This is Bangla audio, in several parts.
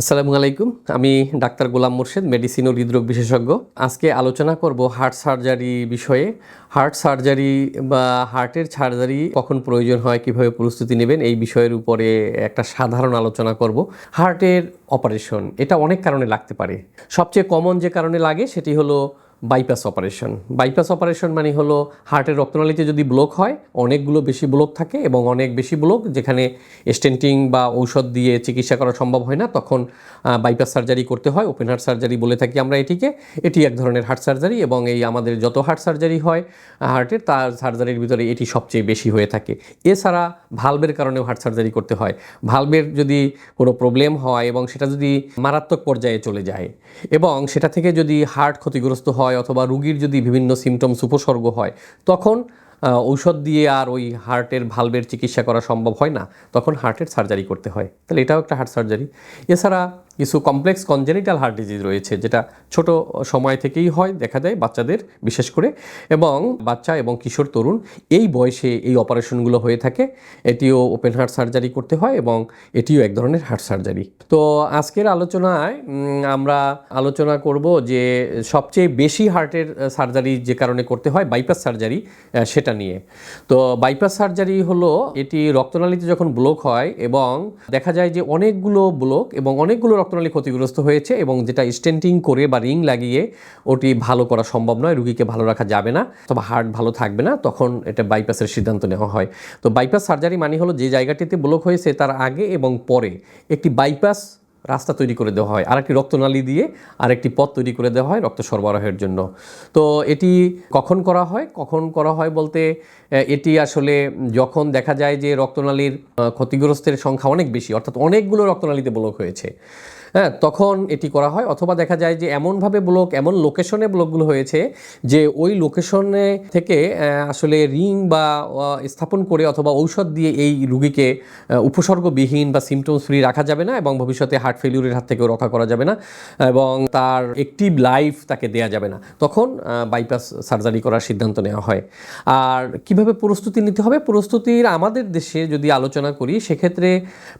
আসসালামু আলাইকুম। আমি ডাক্তার গোলাম মুর্শেদ, মেডিসিন ও হৃদরোগ বিশেষজ্ঞ। আজকে আলোচনা করব হার্ট সার্জারি বিষয়ে। হার্ট সার্জারি বা হার্টের সার্জারি কখন প্রয়োজন হয়, কীভাবে প্রস্তুতি নেবেন, এই বিষয়ের উপরে একটা সাধারণ আলোচনা করব। হার্টের অপারেশন, এটা অনেক কারণে লাগতে পারে। সবচেয়ে কমন যে কারণে লাগে সেটি হলো বাইপাস অপারেশন বাইপাস অপারেশন মানে হলো হার্টের রক্তনালীতে যদি ব্লক হয়, অনেকগুলো বেশি ব্লক থাকে এবং অনেক বেশি ব্লক যেখানে স্টেন্টিং বা ঔষধ দিয়ে চিকিৎসা করা সম্ভব হয় না, তখন বাইপাস সার্জারি করতে হয়। ওপেন হার্ট সার্জারি বলে থাকি আমরা এটিকে। এটি এক ধরনের হার্ট সার্জারি এবং এই আমাদের যত হার্ট সার্জারি হয় হার্টের তার সার্জারির ভিতরে এটি সবচেয়ে বেশি হয়ে থাকে। এছাড়া ভালভের কারণেও হার্ট সার্জারি করতে হয়। ভালভের যদি কোনো প্রবলেম হয় এবং সেটা যদি মারাত্মক পর্যায়ে চলে যায় এবং সেটা থেকে যদি হার্ট ক্ষতিগ্রস্ত হয় অথবা রুগীর যদি বিভিন্ন সিমটমস উপসর্গ হয়, তখন ঔষধ দিয়ে আর ওই হার্টের ভালভের চিকিৎসা করা সম্ভব হয় না। তখন হার্টের সার্জারি করতে হয়। তাহলে এটাও একটা হার্ট সার্জারি এছাড়া কিছু কমপ্লেক্স কনজেনিটাল হার্ট ডিজিজ রয়েছে, যেটা ছোট সময় থেকেই হয়, দেখা যায় বাচ্চাদের বিশেষ করে। এবং বাচ্চা এবং কিশোর তরুণ এই বয়সে এই অপারেশনগুলো হয়ে থাকে। এটিও ওপেন হার্ট সার্জারি করতে হয় এবং এটিও এক ধরনের হার্ট সার্জারি তো আজকের আলোচনায় আমরা আলোচনা করব যে সবচেয়ে বেশি হার্টের সার্জারি যে কারণে করতে হয় বাইপাস সার্জারি সেটা নিয়ে। তো বাইপাস সার্জারি হলো, এটি রক্তনালীতে যখন ব্লক হয় এবং দেখা যায় যে অনেকগুলো ব্লক এবং অনেকগুলো রক্তনালী ক্ষতিগ্রস্ত হয়েছে এবং যেটা স্টেন্টিং করে বা রিং লাগিয়ে ওটি ভালো করা সম্ভব নয়, রুগীকে ভালো রাখা যাবে না তবে হার্ট ভালো থাকবে না, তখন এটা বাইপাসের সিদ্ধান্ত নেওয়া হয়। তো বাইপাস সার্জারি মানে হলো যে জায়গাটিতে ব্লক হয়েছে তার আগে এবং পরে একটি বাইপাস রাস্তা তৈরি করে দেওয়া হয়। আরেকটি রক্তনালী দিয়ে আরেকটি পথ তৈরি করে দেওয়া হয় রক্ত সরবরাহের জন্য। তো এটি কখন করা হয়? কখন করা হয় বলতে এটি আসলে যখন দেখা যায় যে রক্তনালীর ক্ষতিগ্রস্তের সংখ্যা অনেক বেশি, অর্থাৎ অনেকগুলো রক্তনালীতে ব্লক হয়েছে হ্যাঁ তখন এটি করা হয়। অথবা দেখা যায় যে এমনভাবে ব্লক, এমন লোকেশনে ব্লকগুলো হয়েছে যে ওই লোকেশনে থেকে আসলে রিং বা স্থাপন করে অথবা ঔষধ দিয়ে এই রুগীকে উপসর্গবিহীন বা সিমটমস ফ্রি রাখা যাবে না এবং ভবিষ্যতে হার্ট ফেলিউরের হাত থেকেও রক্ষা করা যাবে না এবং তার একটিভ লাইফ তাকে দেয়া যাবে না। তখন বাইপাস সার্জারি করার সিদ্ধান্ত নেওয়া হয়। আর কীভাবে প্রস্তুতি নিতে হবে? প্রস্তুতির আমাদের দেশে যদি আলোচনা করি, সেক্ষেত্রে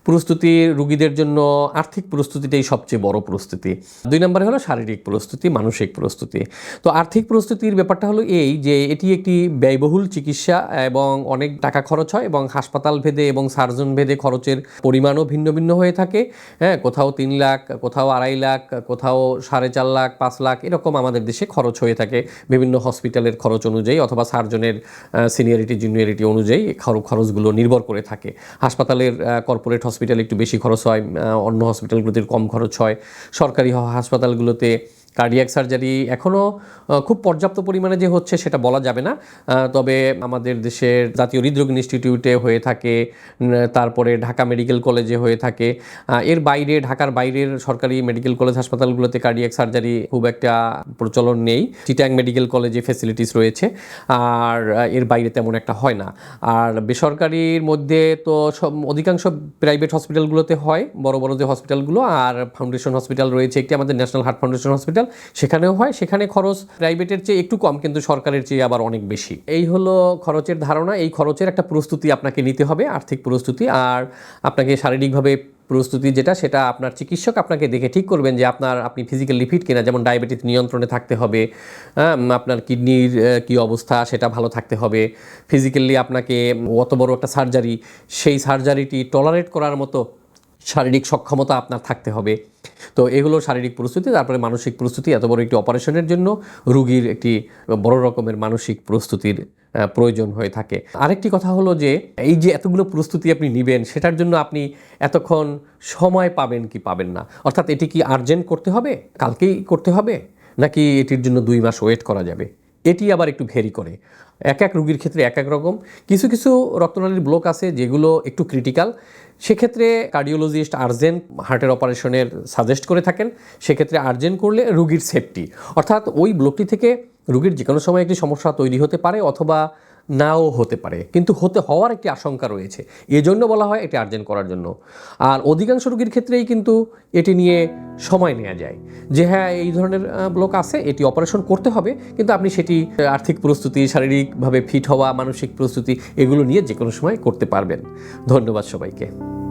প্রস্তুতি রুগীদের জন্য আর্থিক প্রস্তুতিটাই সবচেয়ে বড় প্রস্তুতি। দুই নম্বরে হলো শারীরিক প্রস্তুতি, মানসিক প্রস্তুতি। তো আর্থিক প্রস্তুতির ব্যাপারটা হলো এই যে এটি একটি ব্যয়বহুল চিকিৎসা এবং অনেক টাকা খরচ হয় এবং হাসপাতাল ভেদে এবং সার্জন ভেদে খরচের পরিমাণও ভিন্ন ভিন্ন হয়ে থাকে। হ্যাঁ কোথাও তিন লাখ, কোথাও আড়াই লাখ, কোথাও সাড়ে চার লাখ, পাঁচ লাখ এরকম আমাদের দেশে খরচ হয়ে থাকে বিভিন্ন হসপিটালের খরচ অনুযায়ী অথবা সার্জনের সিনিয়রিটি, জুনিয়রিটি অনুযায়ী খর- খরচগুলো নির্ভর করে থাকে। হাসপাতালের কর্পোরেট হসপিটাল একটু বেশি খরচ হয় অন্য হসপিটালগুলোতে কম খরচ হয়। সরকারি হাসপাতালগুলোতে কার্ডিয়াক সার্জারি এখনও খুব পর্যাপ্ত পরিমাণে যে হচ্ছে সেটা বলা যাবে না। তবে আমাদের দেশের জাতীয় হৃদরোগ ইনস্টিটিউটে হয়ে থাকে তারপরে ঢাকা মেডিকেল কলেজে হয়ে থাকে। এর বাইরে, ঢাকার বাইরের সরকারি মেডিকেল কলেজ হাসপাতালগুলোতে কার্ডিয়াক সার্জারি খুব একটা প্রচলন নেই। চিটাং মেডিকেল কলেজে ফেসিলিটিস রয়েছে, আর এর বাইরে তেমন একটা হয় না। আর বেসরকারির মধ্যে তো সব, অধিকাংশ প্রাইভেট হসপিটালগুলোতে হয়, বড় বড় যে হসপিটালগুলো আর ফাউন্ডেশন হসপিটাল রয়েছে, একটি আমাদের ন্যাশনাল হার্ট ফাউন্ডেশন হসপিটাল সেখানেও হয়, সেখানে খরচ প্রাইভেটের চেয়ে একটু কম, কিন্তু সরকারের চেয়ে আবার অনেক বেশি। এই হলো খরচের ধারণা, এই খরচের একটা প্রস্তুতি আপনাকে নিতে হবে, আর্থিক প্রস্তুতি, আর আপনাকে শারীরিকভাবে প্রস্তুতি যেটা, সেটা আপনার চিকিৎসক আপনাকে দেখে ঠিক করবেন যে আপনার, আপনি ফিজিক্যালি ফিট কিনা, যেমন ডায়াবেটিস নিয়ন্ত্রণে থাকতে হবে আপনার কিডনির কী অবস্থা, সেটা ভালো থাকতে হবে ফিজিক্যালি আপনাকে অত বড় একটা সার্জারি সেই সার্জারিটি টলারেট করার মতো শারীরিক সক্ষমতা আপনার থাকতে হবে। তো এগুলো শারীরিক প্রস্তুতি তারপরে মানসিক প্রস্তুতি এত বড় একটি অপারেশনের জন্য রুগীর একটি বড় রকমের মানসিক প্রস্তুতির প্রয়োজন হয়ে থাকে। আরেকটি কথা হলো যে, এই যে এতগুলো প্রস্তুতি আপনি নেবেন, সেটার জন্য আপনি এতক্ষণ সময় পাবেন কি পাবেন না? অর্থাৎ এটি কি আর্জেন্ট করতে হবে? কালকেই করতে হবে? নাকি এটির জন্য দুই মাস ওয়েট করা যাবে? এটি আবার একটু ভেরি করে। এক এক রুগীর ক্ষেত্রে এক এক রকম। কিছু কিছু রক্তনালীর ব্লক আছে যেগুলো একটু ক্রিটিক্যাল সেক্ষেত্রে কার্ডিওলজিস্ট আর্জেন্ট হার্টের অপারেশনের সাজেস্ট করে থাকেন। সেক্ষেত্রে আর্জেন্ট করলে রুগীর সেফটি অর্থাৎ ওই ব্লকটি থেকে রুগীর যে কোনো সময় একটি সমস্যা তৈরি হতে পারে অথবা নাও হতে পারে। কিন্তু হতে হওয়ার একটি আশঙ্কা রয়েছে। এজন্য বলা হয় এটি আর্জেন্ট করার জন্য। আর অধিকাংশ রোগীর ক্ষেত্রেই কিন্তু এটি নিয়ে সময় নেওয়া যায়। যে হ্যাঁ এই ধরনের ব্লক আছে, এটি অপারেশন করতে হবে, কিন্তু আপনি সেটি আর্থিক প্রস্তুতি, শারীরিকভাবে ফিট হওয়া, মানসিক প্রস্তুতি, এগুলো নিয়ে যে কোনো সময় করতে পারবেন। ধন্যবাদ সবাইকে।